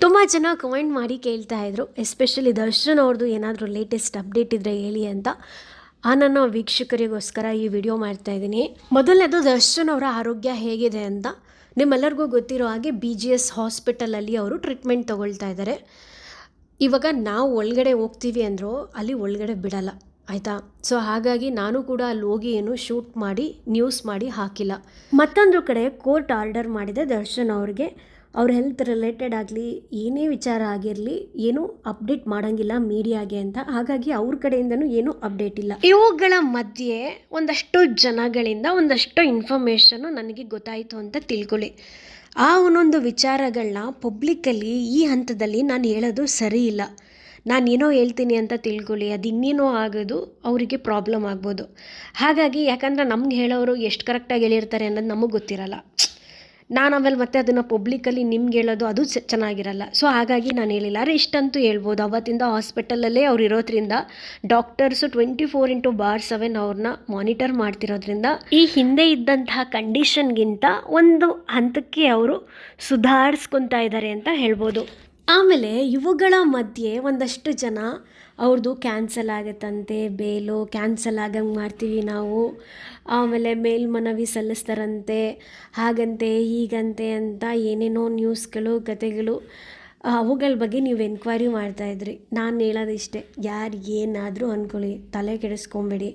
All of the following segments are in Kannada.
ತುಂಬ ಜನ ಕಮೆಂಟ್ ಮಾಡಿ ಕೇಳ್ತಾ ಇದ್ರು. ಎಸ್ಪೆಷಲಿ ದರ್ಶನ್ ಅವ್ರದ್ದು ಏನಾದರೂ ಲೇಟೆಸ್ಟ್ ಅಪ್ಡೇಟ್ ಇದ್ದರೆ ಹೇಳಿ ಅಂತ. ಆ ನನ್ನ ವೀಕ್ಷಕರಿಗೋಸ್ಕರ ಈ ವಿಡಿಯೋ ಮಾಡ್ತಾ ಇದ್ದೀನಿ. ಮೊದಲನೇದು ದರ್ಶನ್ ಅವರ ಆರೋಗ್ಯ ಹೇಗಿದೆ ಅಂತ. ನಿಮ್ಮೆಲ್ಲರಿಗೂ ಗೊತ್ತಿರೋ ಹಾಗೆ ಬಿ ಜಿ ಎಸ್ ಹಾಸ್ಪಿಟಲಲ್ಲಿ ಅವರು ಟ್ರೀಟ್ಮೆಂಟ್ ತೊಗೊಳ್ತಾ ಇದ್ದಾರೆ ಇವಾಗ ನಾವು ಒಳಗಡೆ ಹೋಗ್ತೀವಿ ಅಂದರೂ ಅಲ್ಲಿ ಒಳಗಡೆ ಬಿಡಲ್ಲ. ಆಯಿತಾ? ಸೊ ಹಾಗಾಗಿ ನಾನು ಕೂಡ ಅಲ್ಲಿ ಹೋಗಿ ಏನು ಶೂಟ್ ಮಾಡಿ ನ್ಯೂಸ್ ಮಾಡಿ ಹಾಕಿಲ್ಲ. ಮತ್ತೊಂದು ಕಡೆ ಕೋರ್ಟ್ ಆರ್ಡರ್ ಮಾಡಿದೆ ದರ್ಶನ್ ಅವ್ರಿಗೆ. ಅವ್ರ ಹೆಲ್ತ್ ರಿಲೇಟೆಡ್ ಆಗಲಿ, ಏನೇ ವಿಚಾರ ಆಗಿರಲಿ, ಏನು ಅಪ್ಡೇಟ್ ಮಾಡೋಂಗಿಲ್ಲ ಮೀಡಿಯಾಗೆ ಅಂತ. ಹಾಗಾಗಿ ಅವ್ರ ಕಡೆಯಿಂದನೂ ಏನೂ ಅಪ್ಡೇಟ್ ಇಲ್ಲ. ಇವುಗಳ ಮಧ್ಯೆ ಒಂದಷ್ಟು ಜನಗಳಿಂದ ಒಂದಷ್ಟು ಇನ್ಫಾರ್ಮೇಷನು ನನಗೆ ಗೊತ್ತಾಯಿತು ಅಂತ ತಿಳ್ಕೊಳ್ಳಿ. ಆ ಒಂದೊಂದು ವಿಚಾರಗಳನ್ನ ಪಬ್ಲಿಕ್ಕಲ್ಲಿ ಈ ಹಂತದಲ್ಲಿ ನಾನು ಹೇಳೋದು ಸರಿ ಇಲ್ಲ. ನಾನು ಏನೋ ಹೇಳ್ತೀನಿ ಅಂತ ತಿಳ್ಕೊಳ್ಳಿ. ಅದು ಇನ್ನೇನೋ ಆಗೋದು ಅವರಿಗೆ ಪ್ರಾಬ್ಲಮ್ ಆಗ್ಬೋದು. ಹಾಗಾಗಿ ಯಾಕಂದ್ರೆ ನಮ್ಗೆ ಹೇಳೋರು ಎಷ್ಟು ಕರೆಕ್ಟಾಗಿ ಹೇಳಿರ್ತಾರೆ ಅನ್ನೋದು ನಮಗೆ ಗೊತ್ತಿರಲ್ಲ. ನಾನು ಆಮೇಲೆ ಮತ್ತೆ ಅದನ್ನು ಪಬ್ಲಿಕಲ್ಲಿ ನಿಮ್ಗೆ ಹೇಳೋದು ಅದು ಚೆನ್ನಾಗಿರಲ್ಲ. ಸೊ ಹಾಗಾಗಿ ನಾನು ಹೇಳಿಲ್ಲ. ಅರೆ ಇಷ್ಟಂತೂ ಹೇಳ್ಬೋದು. ಅವತ್ತಿಂದ ಹಾಸ್ಪಿಟಲಲ್ಲೇ ಅವ್ರು ಇರೋದ್ರಿಂದ doctors twenty four into bar seven ಅವ್ರನ್ನ ಮಾನಿಟರ್ ಮಾಡ್ತಿರೋದ್ರಿಂದ ಈ ಹಿಂದೆ ಇದ್ದಂತಹ ಕಂಡೀಷನ್ಗಿಂತ ಒಂದು ಹಂತಕ್ಕೆ ಅವರು ಸುಧಾರಿಸ್ಕೊತಾ ಇದ್ದಾರೆ ಅಂತ ಹೇಳ್ಬೋದು. ಆಮೇಲೆ ಇವುಗಳ ಮಧ್ಯೆ ಒಂದಷ್ಟು ಜನ ಅವ್ರದ್ದು ಕ್ಯಾನ್ಸಲ್ ಆಗುತ್ತಂತೆ ಬೇಲು ಕ್ಯಾನ್ಸಲ್ ಆಗಂಗೆ ಮಾಡ್ತೀವಿ ನಾವು. ಆಮೇಲೆ ಮೇಲ್ಮನವಿ ಸಲ್ಲಿಸ್ತಾರಂತೆ, ಹಾಗಂತೆ, ಹೀಗಂತೆ ಅಂತ ಏನೇನೋ ನ್ಯೂಸ್ಗಳು ಕತೆಗಳು ಅವುಗಳ ಬಗ್ಗೆ ನೀವು ಎನ್ಕ್ವೈರಿ ಮಾಡ್ತಾಯಿದ್ರಿ ನಾನು ಹೇಳೋದಿಷ್ಟೇ ಯಾರು ಏನಾದರೂ ಅಂದ್ಕೊಳ್ಳಿ ತಲೆ ಕೆಡಿಸ್ಕೊಂಬೇಡಿ.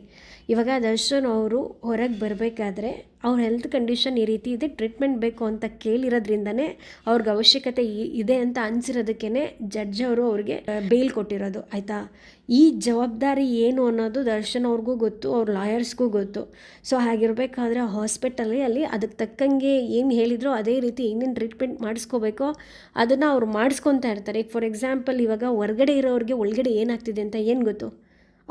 ಇವಾಗ ದರ್ಶನ್ ಅವರು ಹೊರಗೆ ಬರಬೇಕಾದ್ರೆ ಅವ್ರ ಹೆಲ್ತ್ ಕಂಡೀಷನ್ ಈ ರೀತಿ ಇದೆ ಟ್ರೀಟ್ಮೆಂಟ್ ಬೇಕು ಅಂತ ಕೇಳಿರೋದ್ರಿಂದನೇ ಅವ್ರಿಗೆ ಅವಶ್ಯಕತೆ ಇದೆ ಅಂತ ಅನಿಸಿರೋದಕ್ಕೇ ಜಡ್ಜ್ ಅವರು ಅವ್ರಿಗೆ ಬೇಲ್ ಕೊಟ್ಟಿರೋದು, ಆಯಿತಾ? ಈ ಜವಾಬ್ದಾರಿ ಏನು ಅನ್ನೋದು ದರ್ಶನ್ ಅವ್ರಿಗೂ ಗೊತ್ತು, ಅವ್ರ ಲಾಯರ್ಸ್ಗೂ ಗೊತ್ತು. ಸೊ ಹಾಗಿರಬೇಕಾದ್ರೆ ಹಾಸ್ಪಿಟಲ್ಲಿ ಅಲ್ಲಿ ಅದಕ್ಕೆ ತಕ್ಕಂಗೆ ಏನು ಹೇಳಿದ್ರೋ ಅದೇ ರೀತಿ ಏನೇನು ಟ್ರೀಟ್ಮೆಂಟ್ ಮಾಡಿಸ್ಕೋಬೇಕೋ ಅದನ್ನು ಅವ್ರು ಮಾಡಿಸ್ಕೊತಾ ಇರ್ತಾರೆ. ಈಗ ಫಾರ್ ಎಕ್ಸಾಂಪಲ್ ಇವಾಗ ಹೊರಗಡೆ ಇರೋರಿಗೆ ಒಳಗಡೆ ಏನಾಗ್ತಿದೆ ಅಂತ ಏನು ಗೊತ್ತು?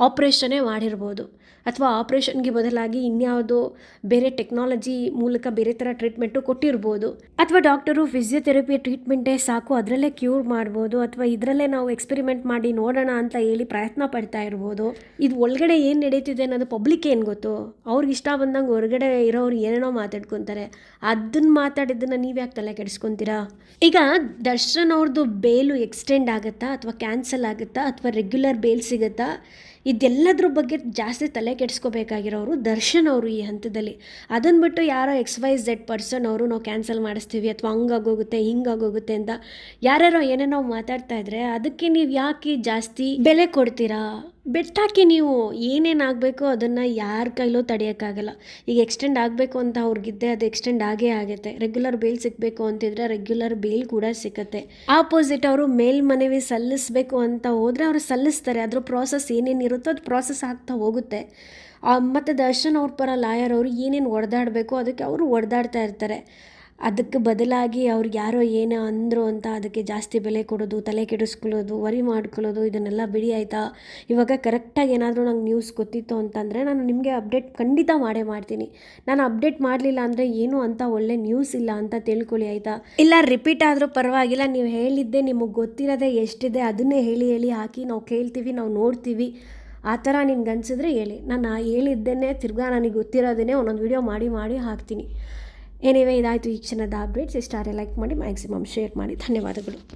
ಆಪ್ರೇಷನ್ನೇ ಮಾಡಿರ್ಬೋದು. ಅಥವಾ ಆಪ್ರೇಷನ್ಗೆ ಬದಲಾಗಿ ಇನ್ಯಾವುದೋ ಬೇರೆ ಟೆಕ್ನಾಲಜಿ ಮೂಲಕ ಬೇರೆ ಥರ ಟ್ರೀಟ್ಮೆಂಟು ಕೊಟ್ಟಿರ್ಬೋದು. ಅಥವಾ ಡಾಕ್ಟರು ಫಿಸಿಯೋಥೆರಪಿ ಟ್ರೀಟ್ಮೆಂಟೇ ಸಾಕು, ಅದರಲ್ಲೇ ಕ್ಯೂರ್ ಮಾಡ್ಬೋದು, ಅಥವಾ ಇದರಲ್ಲೇ ನಾವು ಎಕ್ಸ್ಪೆರಿಮೆಂಟ್ ಮಾಡಿ ನೋಡೋಣ ಅಂತ ಹೇಳಿ ಪ್ರಯತ್ನ ಪಡ್ತಾ ಇರ್ಬೋದು. ಇದು ಒಳಗಡೆ ಏನು ನಡೀತಿದೆ ಅನ್ನೋದು ಪಬ್ಲಿಕ್ ಏನು ಗೊತ್ತು? ಅವ್ರಿಗೆ ಇಷ್ಟ ಬಂದಂಗೆ ಹೊರಗಡೆ ಇರೋರು ಏನೇನೋ ಮಾತಾಡ್ಕೊತಾರೆ. ಅದನ್ನ ಮಾತಾಡಿದ್ದನ್ನು ನೀವು ಯಾಕೆ ತಲೆ ಕೆಡಿಸ್ಕೊತೀರಾ? ಈಗ ದರ್ಶನ್ ಅವ್ರದ್ದು ಬೇಲು ಎಕ್ಸ್ಟೆಂಡ್ ಆಗುತ್ತಾ ಅಥವಾ ಕ್ಯಾನ್ಸಲ್ ಆಗುತ್ತಾ ಅಥವಾ ರೆಗ್ಯುಲರ್ ಬೇಲ್ ಸಿಗುತ್ತಾ? ಇದೆಲ್ಲದ್ರ ಬಗ್ಗೆ ಜಾಸ್ತಿ ತಲೆ ಕೆಡಿಸ್ಕೋಬೇಕಾಗಿರೋರು ದರ್ಶನ್ ಅವರು ಈ ಹಂತದಲ್ಲಿ. ಅದನ್ನು ಬಿಟ್ಟು ಯಾರೋ ಎಕ್ಸ್ ವೈ ಝೆಡ್ ಪರ್ಸನ್ ಅವರು ನಾವು ಕ್ಯಾನ್ಸಲ್ ಮಾಡಿಸ್ತೀವಿ ಅಥವಾ ಹಂಗಾಗೋಗುತ್ತೆ, ಹಿಂಗಾಗೋಗುತ್ತೆ ಅಂತ ಯಾರ್ಯಾರೋ ಏನೇನೋ ಮಾತಾಡ್ತಾ ಇದ್ರೆ ಅದಕ್ಕೆ ನೀವು ಯಾಕೆ ಜಾಸ್ತಿ ಬೆಲೆ ಕೊಡ್ತೀರಾ? ಬೆಟ್ಟಾಕಿ ನೀವು ಏನೇನಾಗಬೇಕು ಅದನ್ನು ಯಾರ ಕೈಲೂ ತಡೆಯೋಕ್ಕಾಗಲ್ಲ. ಈಗ ಎಕ್ಸ್ಟೆಂಡ್ ಆಗಬೇಕು ಅಂತ ಅವ್ರಿಗಿದ್ದೆ ಅದು ಎಕ್ಸ್ಟೆಂಡ್ ಆಗೇ ಆಗುತ್ತೆ. ರೆಗ್ಯುಲರ್ ಬೇಲ್ ಸಿಗಬೇಕು ಅಂತಿದ್ರೆ ರೆಗ್ಯುಲರ್ ಬೇಲ್ ಕೂಡ ಸಿಗುತ್ತೆ. ಆಪೋಸಿಟ್ ಅವರು ಮೇಲ್ಮನವಿ ಸಲ್ಲಿಸಬೇಕು ಅಂತ ಹೋದರೆ ಅವರು ಸಲ್ಲಿಸ್ತಾರೆ. ಅದ್ರ ಪ್ರಾಸೆಸ್ ಏನೇನಿರುತ್ತೋ ಅದು ಪ್ರಾಸೆಸ್ ಆಗ್ತಾ ಹೋಗುತ್ತೆ. ಮತ್ತು ದರ್ಶನ್ ಅವ್ರ ಪರ ಲಾಯರ್ ಅವರು ಏನೇನು ಒಡೆದಾಡಬೇಕು ಅದಕ್ಕೆ ಅವರು ಹೊಡೆದಾಡ್ತಾ ಇರ್ತಾರೆ. ಅದಕ್ಕೆ ಬದಲಾಗಿ ಅವ್ರಿಗೆ ಯಾರೋ ಏನೋ ಅಂದರು ಅಂತ ಅದಕ್ಕೆ ಜಾಸ್ತಿ ಬೆಲೆ ಕೊಡೋದು, ತಲೆ ಕೆಡಿಸ್ಕೊಳ್ಳೋದು ವರಿ ಮಾಡ್ಕೊಳ್ಳೋದು, ಇದನ್ನೆಲ್ಲ ಬಿಡಿ ಆಯಿತಾ? ಇವಾಗ ಕರೆಕ್ಟಾಗಿ ಏನಾದರೂ ನಂಗೆ ನ್ಯೂಸ್ ಗೊತ್ತಿತ್ತು ಅಂತಂದರೆ ನಾನು ನಿಮಗೆ ಅಪ್ಡೇಟ್ ಖಂಡಿತ ಮಾಡೇ ಮಾಡ್ತೀನಿ. ನಾನು ಅಪ್ಡೇಟ್ ಮಾಡಲಿಲ್ಲ ಅಂದರೆ ಏನು ಅಂತ ಒಳ್ಳೆ ನ್ಯೂಸ್ ಇಲ್ಲ ಅಂತ ತಿಳ್ಕೊಳ್ಳಿ ಆಯಿತಾ? ಇಲ್ಲ ರಿಪೀಟ್ ಆದರೂ ಪರವಾಗಿಲ್ಲ. ನೀವು ಹೇಳಿದ್ದೆ ನಿಮಗೆ ಗೊತ್ತಿರೋದೆ ಎಷ್ಟಿದೆ ಅದನ್ನೇ ಹೇಳಿ ಹೇಳಿ ಹಾಕಿ ನಾವು ಕೇಳ್ತೀವಿ, ನಾವು ನೋಡ್ತೀವಿ. ಆ ಥರ ನಿಮ್ಗೆ ಅನ್ಸಿದ್ರೆ ಹೇಳಿ. ನಾನು ಹೇಳಿದ್ದೇನೆ ತಿರ್ಗಾ ನನಗೆ ಗೊತ್ತಿರೋದೇ ಒಂದೊಂದು ವೀಡಿಯೋ ಮಾಡಿ ಮಾಡಿ ಹಾಕ್ತೀನಿ. ಎನಿವೇ ಇದಾಯಿತು ಈ ಕ್ಷಣದ ಅಪ್ಡೇಟ್ಸ್ ಇಷ್ಟಾರೆ ಲೈಕ್ ಮಾಡಿ ಮ್ಯಾಕ್ಸಿಮಮ್ ಶೇರ್ ಮಾಡಿ. ಧನ್ಯವಾದಗಳು.